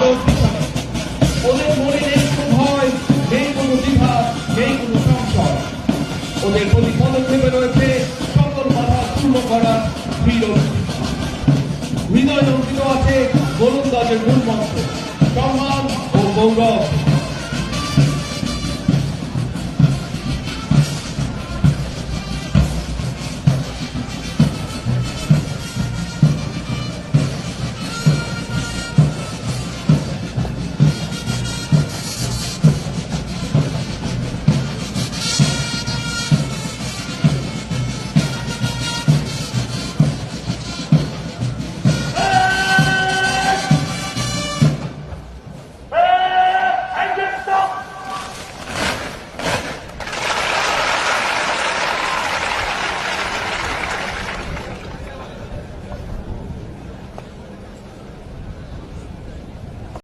আলোর দিশারি ওদের মনে নেই কোনো ভয় নেই কোনো দ্বিধা নেই কোনো সংশয় ওদের প্রতি পদক্ষেপে রয়েছে সকল বাধা পূর্ণ করা দৃঢ় হৃদয় অঙ্কিত আছে গোলন্দাজের মূল মন্ত্র সম্মান ও গৌরব।